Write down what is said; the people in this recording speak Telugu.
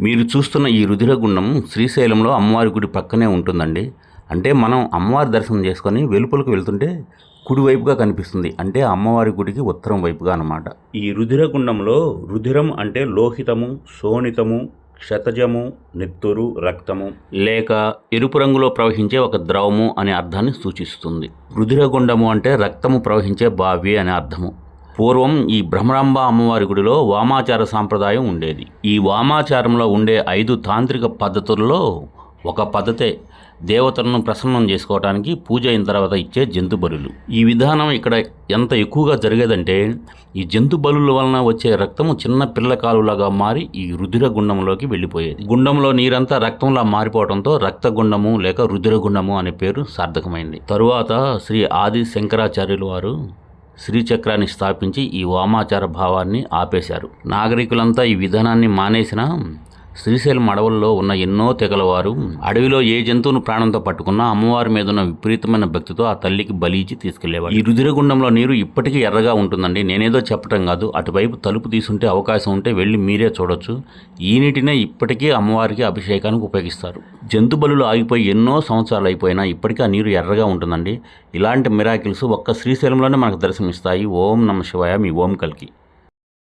మీరు చూస్తున్న ఈ రుధిరగుండం శ్రీశైలంలో అమ్మవారి గుడి పక్కనే ఉంటుందండి. అంటే మనం అమ్మవారి దర్శనం చేసుకొని వెలుపలకు వెళ్తుంటే కుడివైపుగా కనిపిస్తుంది. అంటే అమ్మవారి గుడికి ఉత్తరం వైపుగా అన్నమాట. ఈ రుధిరగుండంలో రుధిరం అంటే లోహితము శోణితము క్షతజము నెత్తురు రక్తము. లేక ఎరుపు రంగులో ప్రవహించే ఒక ద్రవము అనే అర్థాన్ని సూచిస్తుంది. రుధిరగుండము అంటే రక్తము ప్రవహించే బావి అనే అర్థము. పూర్వం ఈ భ్రమరాంబ అమ్మవారి గుడిలో వామాచార సాంప్రదాయం ఉండేది. ఈ వామాచారంలో ఉండే ఐదు తాంత్రిక పద్ధతుల్లో ఒక పద్ధతే దేవతలను ప్రసన్నం చేసుకోవడానికి పూజ అయిన తర్వాత ఇచ్చే జంతు బలులు. ఈ విధానం ఇక్కడ ఎంత ఎక్కువగా జరిగేదంటే ఈ జంతు బలుల వలన వచ్చే రక్తము చిన్న పిల్ల కాలులాగా మారి ఈ రుధిర గుండంలోకి వెళ్ళిపోయేది. గుండంలో నీరంతా రక్తంలా మారిపోవడంతో రక్తగుండము లేక రుధిర గుండము అనే పేరు సార్థకమైంది. తరువాత శ్రీ ఆది శంకరాచార్యులు వారు శ్రీచక్రాన్ని స్థాపించి ఈ వామాచార భావాన్ని ఆపేశారు. నాగరికులంతా ఈ విధానాన్ని మానేసినా శ్రీశైలం అడవుల్లో ఉన్న ఎన్నో తెగలవారు అడవిలో ఏ జంతువును ప్రాణంతో పట్టుకున్నా అమ్మవారి మీద ఉన్న విపరీతమైన భక్తితో ఆ తల్లికి బలిచి ఇచ్చి తీసుకెళ్ళేవారు ఈ రుధిరగుండంలో నీరు ఇప్పటికీ ఎర్రగా ఉంటుందండి. నేనేదో చెప్పటం కాదు. అటువైపు తలుపు తీసుంటే అవకాశం ఉంటే వెళ్ళి మీరే చూడొచ్చు. ఈ నీటినే ఇప్పటికీ అమ్మవారికి అభిషేకానికి ఉపయోగిస్తారు. జంతు బలులు ఆగిపోయి ఎన్నో సంవత్సరాలు అయిపోయినా ఇప్పటికీ ఆ నీరు ఎర్రగా ఉంటుందండి. ఇలాంటి మిరాకిల్స్ ఒక్క శ్రీశైలంలోనే మనకు దర్శనమిస్తాయి. ఓం నమ శివాయ. మీ ఓం కల్కి.